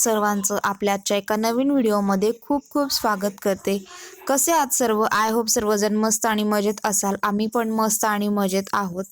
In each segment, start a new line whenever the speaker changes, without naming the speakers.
सर्वांचं आपल्या आजच्या एका नवीन व्हिडिओमध्ये खूप खूप स्वागत करते. कसे आहात सर्व? आय होप सर्वजण मस्त आणि मजेत असाल. आम्ही पण मस्त आणि मजेत आहोत.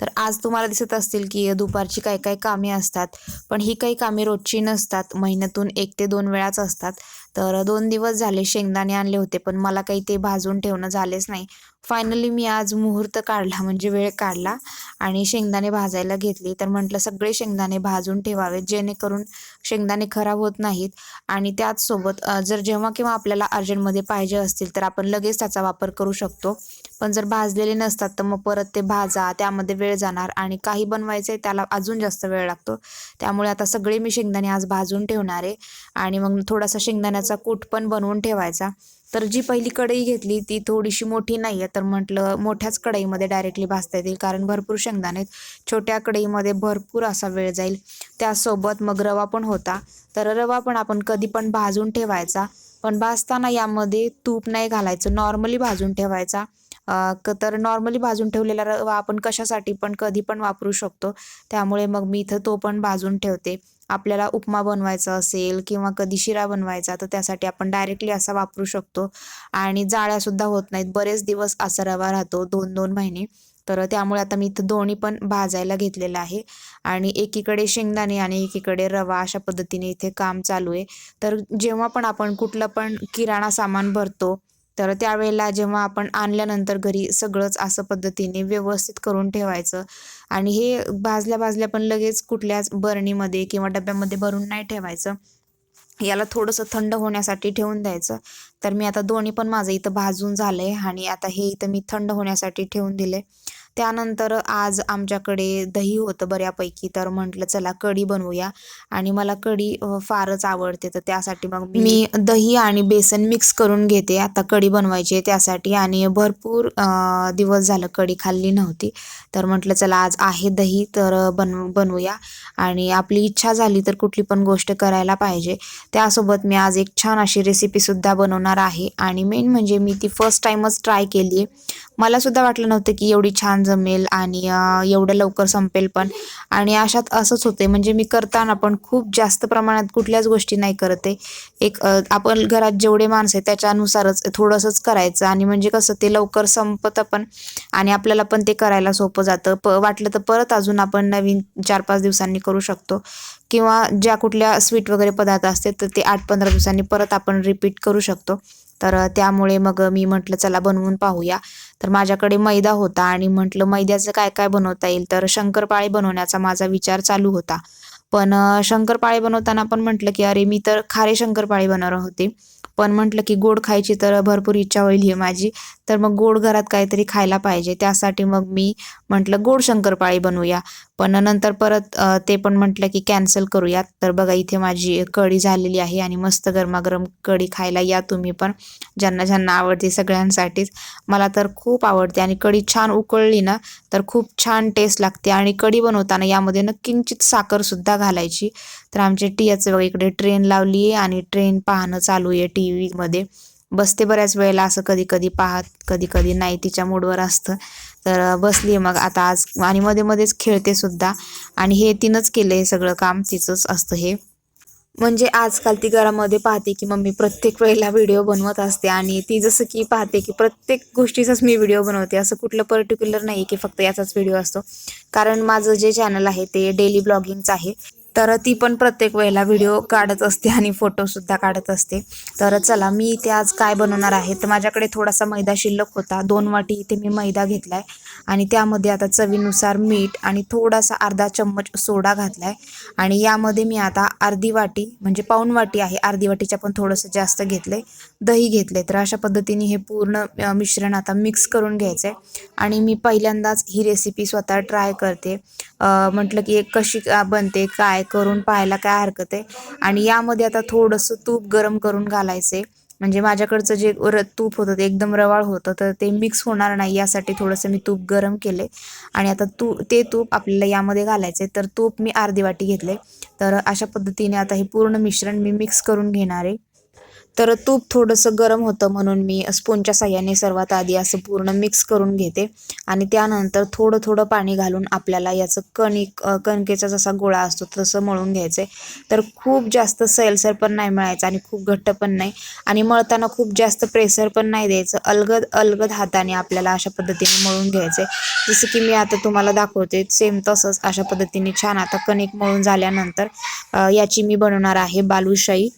तर आज तुम्हाला दिसत असतील की दुपारची काही काही कामे असतात पण ही काही कामे रोजची नसतात. महिन्यातून एक ते दोन वेळाच असतात. तर दोन दिवस झाले शेंगदाणे आणले होते पण मला काही ते भाजून ठेवणं झालेच नाही. फायनली मी आज मुहूर्त काढला म्हणजे वेळ काढला आणि शेंगदाणे भाजायला घेतली. तर म्हटलं सगळे शेंगदाणे भाजून ठेवावेत जेणेकरून शेंगदाणे खराब होत नाहीत. आणि त्याचसोबत जर जेव्हा केव्हा आपल्याला अर्जंटमध्ये पाहिजे असतील तर आपण लगेच त्याचा वापर करू शकतो. पण जर भाजलेले नसतात तर मग परत ते भाजा त्यामध्ये वेळ जाणार आणि काही बनवायचं आहे त्याला अजून जास्त वेळ लागतो. त्यामुळे आता सगळे मी शेंगदाणे आज भाजून ठेवणार आहे. आणि मग थोडासा शेंगदाण्याचा कूट पण बनवून ठेवायचा. तर जी पहिली कढई घेतली ती थोडीशी मोठी नाही आहे तर म्हटलं मोठ्याच कढईमध्ये डायरेक्टली भाजता येतील. कारण भरपूर शेंगदाणे आहेत. छोट्या कढईमध्ये भरपूर असा वेळ जाईल. त्यासोबत मग रवा पण होता. तर रवा पण आपण कधी पण भाजून ठेवायचा. पण भाजताना यामध्ये तूप नाही घालायचं. नॉर्मली भाजून ठेवायचा. तर नॉर्मली भाजून ठेवलेला रवा आपण कशासाठी पण कधी पण वापरू शकतो. त्यामुळे मग मी इथं तो पण भाजून ठेवते. आपल्याला उपमा बनवायचा असेल किंवा कधी शिरा बनवायचा तर त्यासाठी आपण डायरेक्टली असा वापरू शकतो. आणि जाळ्यासुद्धा होत नाहीत. बरेच दिवस असा रवा राहतो दोन दोन महिने. तर त्यामुळे आता मी इथं दोन्ही पण भाजायला घेतलेलं आहे. आणि एकीकडे शेंगदाणे आणि एकीकडे रवा अशा पद्धतीने इथे काम चालू आहे. तर जेव्हा पण आपण कुठलं पण किराणा सामान भरतो तर त्यावेळेला जेव्हा आपण आणल्यानंतर घरी सगळंच असं पद्धतीने व्यवस्थित करून ठेवायचं आणि हे भाजल्या भाजल्या पण लगेच कुठल्याच बरणीमध्ये किंवा डब्यामध्ये भरून नाही ठेवायचं. याला थोडंसं थंड होण्यासाठी ठेवून द्यायचं. तर मी आता दोन्ही पण माझं इथं भाजून झालं आहे आणि आता हे इथं मी थंड होण्यासाठी ठेवून दिले त्यानंतर आज आमच्याकडे दही होतं बऱ्यापैकी तर म्हटलं चला कढी बनवूया. आणि मला कढी फारच आवडते तर त्यासाठी मग मी दही आणि बेसन मिक्स करून घेते. आता कढी बनवायची आहे त्यासाठी आणि भरपूर दिवस झालं कढी खाल्ली नव्हती. तर म्हटलं चला आज आहे दही तर बनव बनवूया. आणि आपली इच्छा झाली तर कुठली पण गोष्ट करायला पाहिजे. त्यासोबत मी आज एक छान अशी रेसिपीसुद्धा बनवणार आहे. आणि मेन म्हणजे मी ती फर्स्ट टाईमच ट्राय केली आहे मला सुद्धा वाटलं नव्हतं की एवढी छान जमेल आणि एवढं लवकर संपेल पण. आणि अशात असंच होते म्हणजे मी करताना पण खूप जास्त प्रमाणात कुठल्याच गोष्टी नाही करत आहे. एक आपण घरात जेवढे माणसं आहे त्याच्यानुसारच थोडंसंच करायचं. आणि म्हणजे कसं ते लवकर संपतं पण आणि आपल्याला पण ते करायला सोपं जातं. प वाटलं तर परत अजून आपण नवीन चार पाच दिवसांनी करू शकतो. किंवा ज्या कुठल्या स्वीट वगैरे पदार्थ असते तर ते आठ पंधरा दिवसांनी परत आपण रिपीट करू शकतो. तर त्यामुळे मग मी म्हटलं चला बनवून पाहूया. तर माझ्याकडे मैदा होता आणि म्हटलं मैद्याचं काय काय बनवता येईल? तर शंकरपाळे बनवण्याचा माझा विचार चालू होता. पण शंकरपाळे बनवताना पण म्हटलं की अरे मी तर खारे शंकरपाळे बनवणार होते. पण म्हटलं की गोड खायची तर भरपूर इच्छा होईल ही माझी. तर मग गोड घरात काहीतरी खायला पाहिजे. त्यासाठी मग मी म्हटलं गोड शंकरपाळी बनवूया. पण नंतर परत ते पण म्हटलं की कॅन्सल करूयात. तर बघा इथे माझी कढी झालेली आहे आणि मस्त गरमागरम कढी खायला या तुम्ही पण. ज्यांना ज्यांना आवडते सगळ्यांसाठीच. मला तर खूप आवडते आणि कढी छान उकळली ना तर खूप छान टेस्ट लागते. आणि कढी बनवताना यामध्ये ना किंचित साखरसुद्धा घालायची. तर आमच्या टियाचं बघा इकडे ट्रेन लावली आहे आणि ट्रेन पाहणं चालू आहे टी व्हीमध्ये बसते बऱ्याच वेळेला असं कधी कधी पाहत कधी कधी नाही तिच्या मूडवर असतं. तर बसली आहे मग आता आज. आणि मध्ये मध्येच खेळते सुद्धा. आणि हे तिनंच केलं हे सगळं काम तिचंच असतं हे. म्हणजे आजकाल ती घरामध्ये पाहते की मम्मी प्रत्येक वेळेला व्हिडिओ बनवत असते आणि ती जसं की पाहते की प्रत्येक गोष्टीचाच मी व्हिडिओ बनवते. असं कुठलं पर्टिक्युलर नाही की फक्त याचाच व्हिडिओ असतो. कारण माझं जे चॅनल आहे ते डेली ब्लॉगिंगचं आहे. तर ती पण प्रत्येक वेळेला व्हिडिओ काढत असते आणि फोटोसुद्धा काढत असते. तर चला मी इथे आज काय बनवणार आहे? तर माझ्याकडे थोडासा मैदा शिल्लक होता. दोन वाटी इथे मी मैदा घेतला आहे आणि त्यामध्ये आता चवीनुसार मीठ आणि थोडासा अर्धा चम्मच सोडा घातला आहे आणि यामध्ये मी आता अर्धी वाटी म्हणजे पाऊण वाटी आहे. अर्धी वाटीच्या पण थोडंसं जास्त घेतलं आहे दही घेतले तर अशा पद्धतीने हे पूर्ण मिश्रण आता मिक्स करून घ्यायचं आहे आणि मी पहिल्यांदाच ही रेसिपी स्वतः ट्राय करते. म्हटलं की एक कशी का बनते काय करून पाहायला काय हरकत आहे. आणि यामध्ये आता थोडंसं तूप गरम करून घालायचं आहे म्हणजे माझ्याकडचं जे र तूप होतं ते एकदम रवाळ होतं तर ते मिक्स होणार नाही यासाठी थोडंसं मी तूप गरम केले आणि आता तू ते तूप आपल्याला यामध्ये घालायचं आहे तर तूप मी अर्धी वाटी घेतले तर अशा पद्धतीने आता हे पूर्ण मिश्रण मी मिक्स करून घेणार आहे. तर तूप थोडंसं गरम होतं म्हणून मी स्पूनच्या साह्याने सर्वात आधी असं पूर्ण मिक्स करून घेते. आणि त्यानंतर थोडं थोडं पाणी घालून आपल्याला याचं कणिक कणकेचा जसा गोळा असतो तसं मळून घ्यायचं आहे तर खूप जास्त सैलसर पण नाही मिळायचं आणि खूप घट्ट पण नाही. आणि मळताना खूप जास्त प्रेशर पण नाही द्यायचं. अलगद अलगद हाताने आपल्याला अशा पद्धतीने मळून घ्यायचं आहे जसं की मी आता तुम्हाला दाखवते सेम तसंच अशा पद्धतीने छान आता कणिक मळून झाल्यानंतर याची मी बनवणार आहे बालुशाही.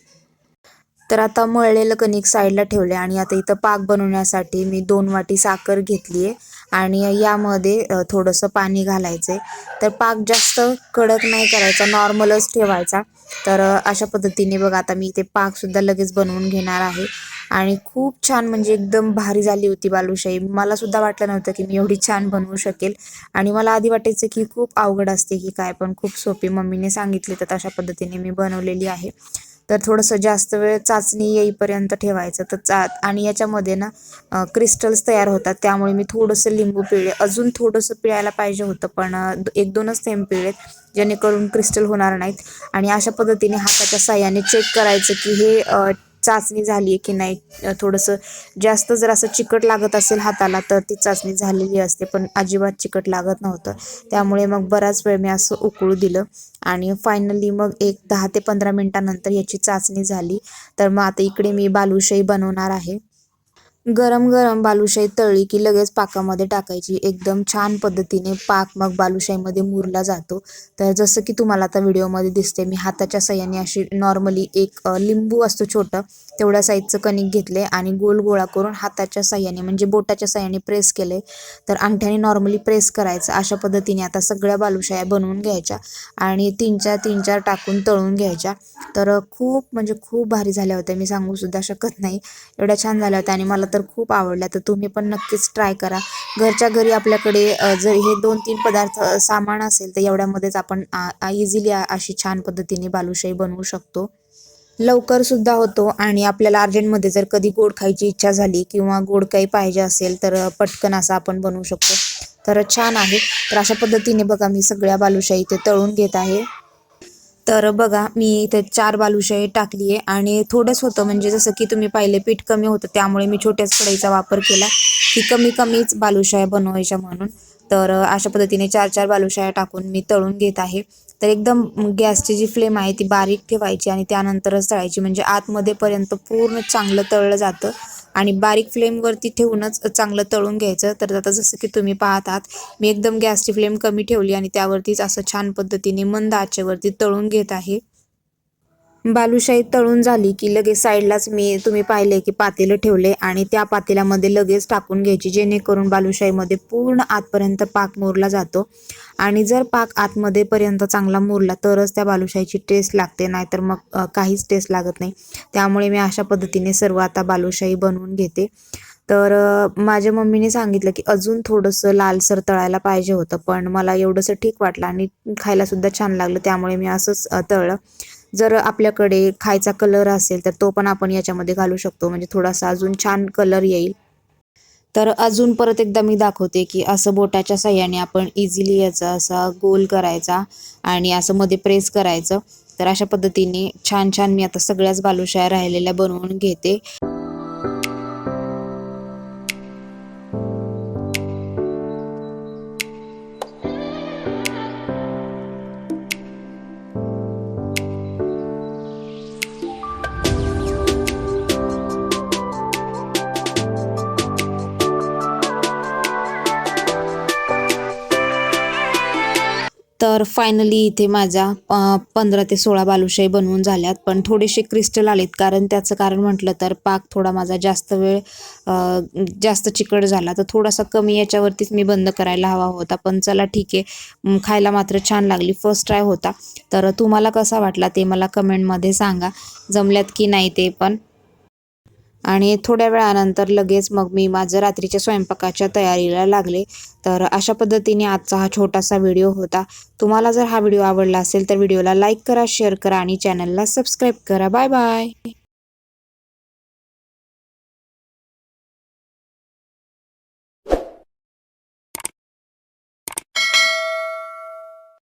तर आता मळलेलं कणिक साईडला ठेवले आणि आता इथं पाक बनवण्यासाठी मी दोन वाटी साखर घेतली आहे आणि यामध्ये थोडंसं पाणी घालायचं आहे तर पाक जास्त कडक नाही करायचा नॉर्मलच ठेवायचा. तर अशा पद्धतीने बघा आता मी इथे पाकसुद्धा लगेच बनवून घेणार आहे. आणि खूप छान म्हणजे एकदम भारी झाली होती बालुशाही. मला सुद्धा वाटलं नव्हतं की मी एवढी छान बनवू शकेल. आणि मला आधी वाटायचं की खूप अवघड असते की काय पण खूप सोपी मम्मीने सांगितली तर अशा पद्धतीने मी बनवलेली आहे. तर थोडंसं जास्त वेळ चाचणी येईपर्यंत ठेवायचं. तर चा आणि याच्यामध्ये ना क्रिस्टल्स तयार होतात. त्यामुळे मी थोडंसं लिंबू पिळे अजून थोडंसं पिळायला पाहिजे होतं पण एक दोनच थेंब पिळेत जेणेकरून क्रिस्टल होणार नाहीत. आणि अशा पद्धतीने हाताच्या साह्याने चेक करायचं की हे चाचणी झाली आहे की नाही? थोडंसं जास्त जर असं चिकट लागत असेल हाताला तर ती चाचणी झालेली असते पण अजिबात चिकट लागत नव्हतं. त्यामुळे मग बराच वेळ मी असं उकळू दिलं. आणि फायनली मग एक दहा ते पंधरा मिनटानंतर याची चाचणी झाली. तर मग आता इकडे मी बालुशाही बनवणार आहे. गरम गरम बालुशाही तळली की लगेच पाकामध्ये टाकायची. एकदम छान पद्धतीने पाक मग बालुशाहीमध्ये मुरला जातो. तर जसं की तुम्हाला आता व्हिडिओमध्ये दिसते मी हाताच्या साह्याने अशी नॉर्मली एक लिंबू असतो छोटं तेवढ्या साईजचं कणिक घेतले आणि गोल गोळा करून हाताच्या सहाय्याने म्हणजे बोटाच्या सहाय्याने प्रेस केले. तर अंगठ्याने नॉर्मली प्रेस करायचं. अशा पद्धतीने आता सगळ्या बालुशाया बनवून घ्यायच्या आणि तीन चार तीन चार टाकून तळून घ्यायच्या. तर खूप म्हणजे खूप भारी झाल्या होत्या. मी सांगू सुद्धा शकत नाही. एवढ्या छान झाल्या होत्या आणि मला तर खूप आवडल्या तर तुम्ही पण नक्कीच ट्राय करा. घरच्या घरी आपल्याकडे जर हे दोन तीन पदार्थ सामान असेल तर एवढ्यामध्येच आपण इझिली अशी छान पद्धतीने बालुशाही बनवू शकतो. लवकर सुद्धा होतो आणि आपल्याला अर्जंटमध्ये जर कधी गोड खायची इच्छा झाली किंवा गोड काही पाहिजे असेल तर पटकन असं आपण बनवू शकतो. तर छान आहे. तर अशा पद्धतीने बघा मी सगळ्या बालुशाही इथे तळून घेत आहे. तर बघा मी इथे चार बालुशाही टाकली आहे आणि थोडंच होतं म्हणजे जसं की तुम्ही पाहिले पीठ कमी होतं त्यामुळे मी छोट्याच कढईचा वापर केला की कमी कमीच बालुशाही बनवायच्या म्हणून. तर अशा पद्धतीने चार चार बालुशाया टाकून मी तळून घेत आहे. तर एकदम गॅसची जी फ्लेम आहे ती बारीक ठेवायची आणि त्यानंतरच तळायची. म्हणजे आतमध्येपर्यंत पूर्ण चांगलं तळलं जातं. आणि बारीक फ्लेमवरती ठेवूनच चांगलं तळून घ्यायचं. तर आता जसं की तुम्ही पाहत आहात मी एकदम गॅसची फ्लेम कमी ठेवली आणि त्यावरतीच असं छान पद्धतीने मंद आचेवरती तळून घेत आहे. बालुशाही तळून झाली की लगेच साईडलाच मी तुम्ही पाहिले की पातेलं ठेवले आणि त्या पातेल्यामध्ये लगेच टाकून घ्यायची जेणेकरून बालुशाहीमध्ये पूर्ण आतपर्यंत पाक मोरला जातो. आणि जर पाक आतमध्ये पर्यंत चांगला मोरला तरच त्या बालुशाहीची टेस्ट लागते नाहीतर मग काहीच टेस्ट लागत नाही. त्यामुळे मी अशा पद्धतीने सर्व आता बालुशाही बनवून घेते. तर माझ्या मम्मीने सांगितलं की अजून थोडंसं लालसर तळायला पाहिजे होतं पण मला एवढंसं ठीक वाटलं आणि खायलासुद्धा छान लागलं त्यामुळे मी असंच तळलं. जर आपल्याकडे खायचा कलर असेल तर तो पण आपण याच्यामध्ये घालू शकतो. म्हणजे थोडासा अजून छान कलर येईल. तर अजून परत एकदा मी दाखवते की असं बोटाच्या साह्याने आपण इझिली याचा असा गोल करायचा आणि असं मध्ये प्रेस करायचं. तर अशा पद्धतीने छान छान मी आता सगळ्याच बालुशाया राहिलेल्या बनवून घेते. तर फायनली इथे माझ्या पंधरा ते सोळा बालुशाही बनवून झाल्यात. पण थोडेसे क्रिस्टल आलेत. कारण त्याचं कारण म्हटलं तर पाक थोडा माझा जास्त वेळ जास्त चिकट झाला. तर थोडासा कमी याच्यावरतीच मी बंद करायला हवा होता. पण चला ठीक आहे. खायला मात्र छान लागली. फर्स्ट ट्राय होता. तर तुम्हाला कसा वाटला ते मला कमेंटमध्ये सांगा. जमल्यात की नाही ते पण. आणि थोड्या वेळानंतर लगेच मग मी माझं रात्रीच्या स्वयंपाकाच्या तयारीला लागले. तर अशा पद्धतीने आजचा हा छोटासा व्हिडिओ होता. तुम्हाला जर हा व्हिडिओ आवडला असेल तर व्हिडिओला लाईक करा शेअर करा आणि चॅनलला सबस्क्राईब करा. Bye bye.